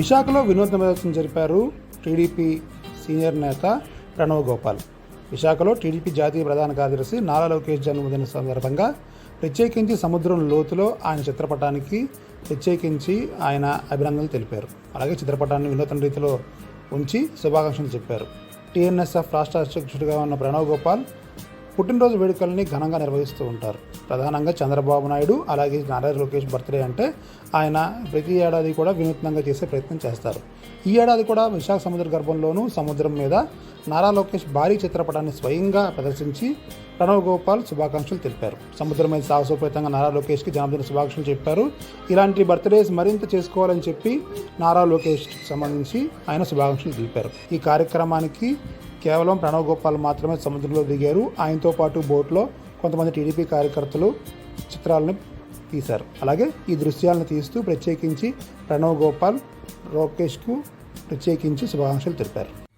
విశాఖలో వినూత్న ప్రదర్శన జరిపారు టీడీపీ సీనియర్ నేత ప్రణవ్ గోపాల్. విశాఖలో టీడీపీ జాతీయ ప్రధాన కార్యదర్శి నారా లోకేష్ జన్మదిన సందర్భంగా ప్రత్యేకించి సముద్రం లోతులో ఆయన చిత్రపటానికి ప్రత్యేకించి ఆయన అభినందనలు తెలిపారు. అలాగే చిత్రపటాన్ని వినూత్న రీతిలో ఉంచి శుభాకాంక్షలు చెప్పారు. టీఎన్ఎస్ఎఫ్ రాష్ట్ర అధ్యక్షుడిగా ఉన్న ప్రణవ్ గోపాల్ పుట్టినరోజు వేడుకల్ని ఘనంగా నిర్వహిస్తూ ఉంటారు. ప్రధానంగా చంద్రబాబు నాయుడు అలాగే నారా లోకేష్ బర్త్డే అంటే ఆయన ప్రతి ఏడాది కూడా వినూత్నంగా చేసే ప్రయత్నం చేస్తారు. ఈ ఏడాది కూడా విశాఖ సముద్ర గర్భంలోనూ సముద్రం మీద నారా లోకేష్ భారీ చిత్రపటాన్ని స్వయంగా ప్రదర్శించి ప్రణవ్ గోపాల్ శుభాకాంక్షలు తెలిపారు. సముద్రం మీద సాహసోపేతంగా నారా లోకేష్కి జన్మదిన శుభాకాంక్షలు చెప్పారు. ఇలాంటి బర్త్డేస్ మరింత చేసుకోవాలని చెప్పి నారా లోకేష్ సంబంధించి ఆయన శుభాకాంక్షలు తెలిపారు. ఈ కార్యక్రమానికి కేవలం ప్రణవ్ గోపాల్ మాత్రమే సముద్రంలో దిగారు. ఆయనతో పాటు బోట్లో కొంతమంది టీడీపీ కార్యకర్తలు చిత్రాలను తీశారు. అలాగే ఈ దృశ్యాలను తీస్తూ ప్రత్యేకించి ప్రణవ్ గోపాల్ లోకేష్కు ప్రత్యేకించి శుభాకాంక్షలు తెలిపారు.